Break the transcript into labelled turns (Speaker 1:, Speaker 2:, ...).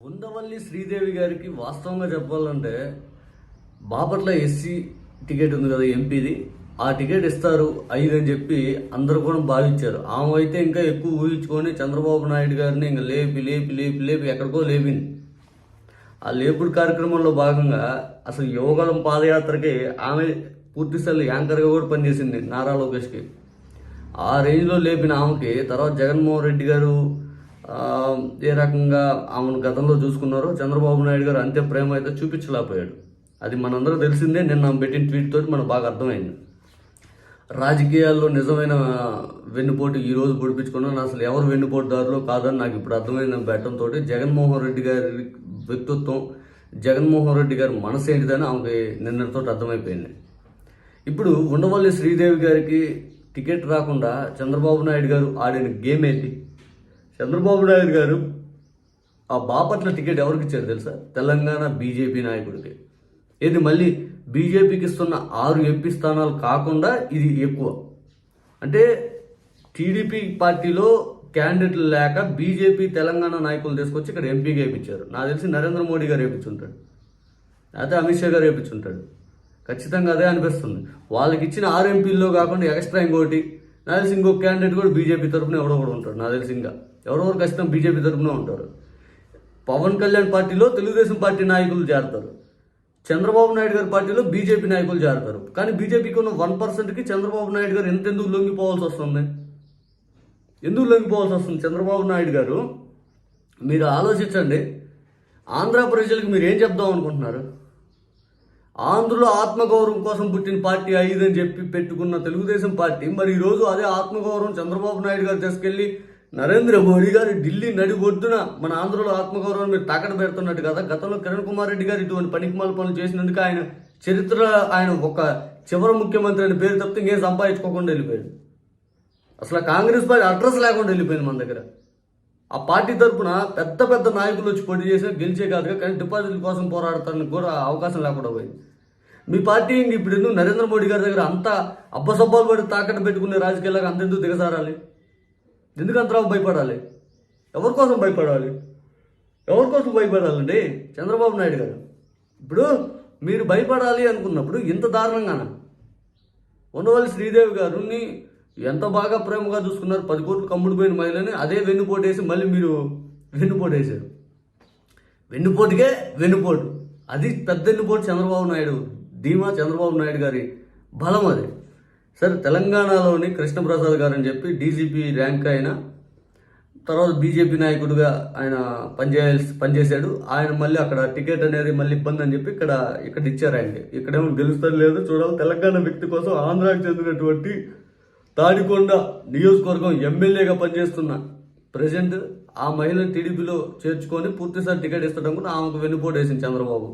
Speaker 1: ఉండవల్లి శ్రీదేవి గారికి వాస్తవంగా చెప్పాలంటే బాపట్ల ఎస్సీ టికెట్ ఉంది కదా ఎంపీది. ఆ టికెట్ ఇస్తారు ఐదు అని చెప్పి అందరూ కూడా భావించారు. ఆమె అయితే ఇంకా ఎక్కువ ఊహించుకొని చంద్రబాబు నాయుడు గారిని ఇంకా లేపి లేపి లేపి లేపి ఎక్కడికో లేపింది. ఆ లేపుడు కార్యక్రమంలో భాగంగా అసలు యోగలం పాదయాత్రకి ఆమె పూర్తిస్థాయి యాంకర్గా కూడా పనిచేసింది నారా లోకేష్కి. ఆ రేంజ్లో లేపిన ఆమెకి తర్వాత జగన్మోహన్ రెడ్డి గారు ఏ రకంగా ఆమెను గతంలో చూసుకున్నారో చంద్రబాబు నాయుడు గారు అంతే ప్రేమ అయితే చూపించలేకపోయాడు. అది మనందరూ తెలిసిందే నిన్న పెట్టిన ట్వీట్ తోటి మనకు బాగా అర్థమైంది. రాజకీయాల్లో నిజమైన వెన్నుపోటు ఈ రోజు పొడిపించుకున్నాను అసలు ఎవరు వెన్నుపోటుదారులో కాదని నాకు ఇప్పుడు అర్థమైందని పెట్టడంతో జగన్మోహన్ రెడ్డి గారి వ్యక్తిత్వం జగన్మోహన్ రెడ్డి గారి మనసు ఏంటిదని ఆమెకి నిన్నటితో అర్థమైపోయింది. ఇప్పుడు ఉండవల్లి శ్రీదేవి గారికి టికెట్ రాకుండా చంద్రబాబు నాయుడు గారు ఆడిన గేమ్ ఏంటి? చంద్రబాబు నాయుడు గారు ఆ బాపట్ల టికెట్ ఎవరికి ఇచ్చారు తెలుసా? తెలంగాణ బీజేపీ నాయకుడికి. ఇది మళ్ళీ బీజేపీకి ఇస్తున్న ఆరు ఎంపీ స్థానాలు కాకుండా ఇది ఎక్కువ. అంటే టీడీపీ పార్టీలో క్యాండిడేట్లు లేక బీజేపీ తెలంగాణ నాయకులు తీసుకొచ్చి ఇక్కడ ఎంపీగా వేయించారు. నాకు తెలిసి నరేంద్ర మోడీ గారు వేయించుంటాడు. లేకపోతే అమిత్ షా గారు వేయించుంటాడు. ఖచ్చితంగా అదే అనిపిస్తుంది. వాళ్ళకి ఇచ్చిన ఆరు ఎంపీల్లో కాకుండా ఎక్స్ట్రా ఇంకోటి నాకు తెలిసి ఇంకో క్యాండిడేట్ కూడా బీజేపీ తరఫున ఎవడో కూడా ఉంటాడు నాకు తెలిసి ఇంకా. ఎవరెవరు ఖచ్చితంగా బీజేపీ తరఫున ఉంటారు. పవన్ కళ్యాణ్ పార్టీలో తెలుగుదేశం పార్టీ నాయకులు చేరతారు. చంద్రబాబు నాయుడు గారి పార్టీలో బీజేపీ నాయకులు చేరతారు. కానీ బీజేపీకి ఉన్న వన్ పర్సెంట్కి చంద్రబాబు నాయుడు గారు ఎంతెందుకు లొంగిపోవాల్సి వస్తుంది? ఎందుకు లొంగిపోవాల్సి వస్తుంది? చంద్రబాబు నాయుడు గారు మీరు ఆలోచించండి. ఆంధ్ర ప్రజలకు మీరు ఏం చెప్దాం అనుకుంటున్నారు? ఆంధ్రలో ఆత్మగౌరవం కోసం పుట్టిన పార్టీ ఐదని చెప్పి పెట్టుకున్న తెలుగుదేశం పార్టీ. మరి ఈరోజు అదే ఆత్మగౌరవం చంద్రబాబు నాయుడు గారు తీసుకెళ్ళి నరేంద్ర మోడీ గారు ఢిల్లీ నడిగొడ్డున మన ఆంధ్రలో ఆత్మగౌరవం మీరు తాకట పెడుతున్నట్టు కదా? గతంలో కిరణ్ కుమార్ రెడ్డి గారు ఇటువంటి పనికిమాల పనులు చేసినందుకు ఆయన చరిత్ర ఆయన ఒక చివరి ముఖ్యమంత్రి అని పేరు తప్పితే ఇంకేం సంపాదించుకోకుండా వెళ్ళిపోయాడు అసలు కాంగ్రెస్ పార్టీ అడ్రస్ లేకుండా వెళ్ళిపోయింది మన దగ్గర. ఆ పార్టీ తరపున పెద్ద పెద్ద నాయకులు వచ్చి పోటీ చేసినా గెలిచే కాదుగా కానీ డిపాజిట్ల కోసం పోరాడటానికి కూడా అవకాశం లేకుండా పోయింది. మీ పార్టీ ఇప్పుడు ఎందుకు నరేంద్ర మోడీ గారి దగ్గర అంత అబ్బసబ్బాలు పడి తాకట్టు పెట్టుకునే రాజకీయాలకు అంతెందుకు దిగజారాలి? ఎందుకు అంతరావు భయపడాలి? ఎవరి కోసం భయపడాలి? ఎవరి కోసం భయపడాలండి? చంద్రబాబు నాయుడు గారు. ఇప్పుడు మీరు భయపడాలి అనుకున్నప్పుడు ఇంత దారుణంగాన? ఉండవల్లి శ్రీదేవి గారిని ఎంత బాగా ప్రేమగా చూసుకున్నారు పది కోట్లు కమ్ముడిపోయిన మహిళని అదే వెన్నుపోటేసి మళ్ళీ మీరు వెన్నుపోటేశారు వెన్నుపోటుకే వెన్నుపోటు. అది పెద్ద వెన్నుపోటు చంద్రబాబు నాయుడు ధీమా చంద్రబాబు నాయుడు గారి బలం అది. సరే తెలంగాణలోని కృష్ణప్రసాద్ గారు అని చెప్పి డీజీపీ ర్యాంక్ అయిన తర్వాత బీజేపీ నాయకుడిగా ఆయన పనిచేయాల్సి పనిచేశాడు. ఆయన మళ్ళీ అక్కడ టికెట్ అనేది మళ్ళీ ఇబ్బంది అని చెప్పి ఇక్కడ ఇక్కడ ఇచ్చారు ఆయనకి. ఇక్కడేమో గెలుస్తారు లేదు చూడాలి. తెలంగాణ వ్యక్తి కోసం ఆంధ్రాకి చెందినటువంటి తాడికొండ నియోజకవర్గం ఎమ్మెల్యేగా పనిచేస్తున్న ప్రజెంట్ ఆ మహిళ టీడీపీలో చేర్చుకొని పూర్తిసారి టికెట్ ఇస్తడం కూడా ఆమెకు వెన్నుపోటు వేసింది చంద్రబాబు.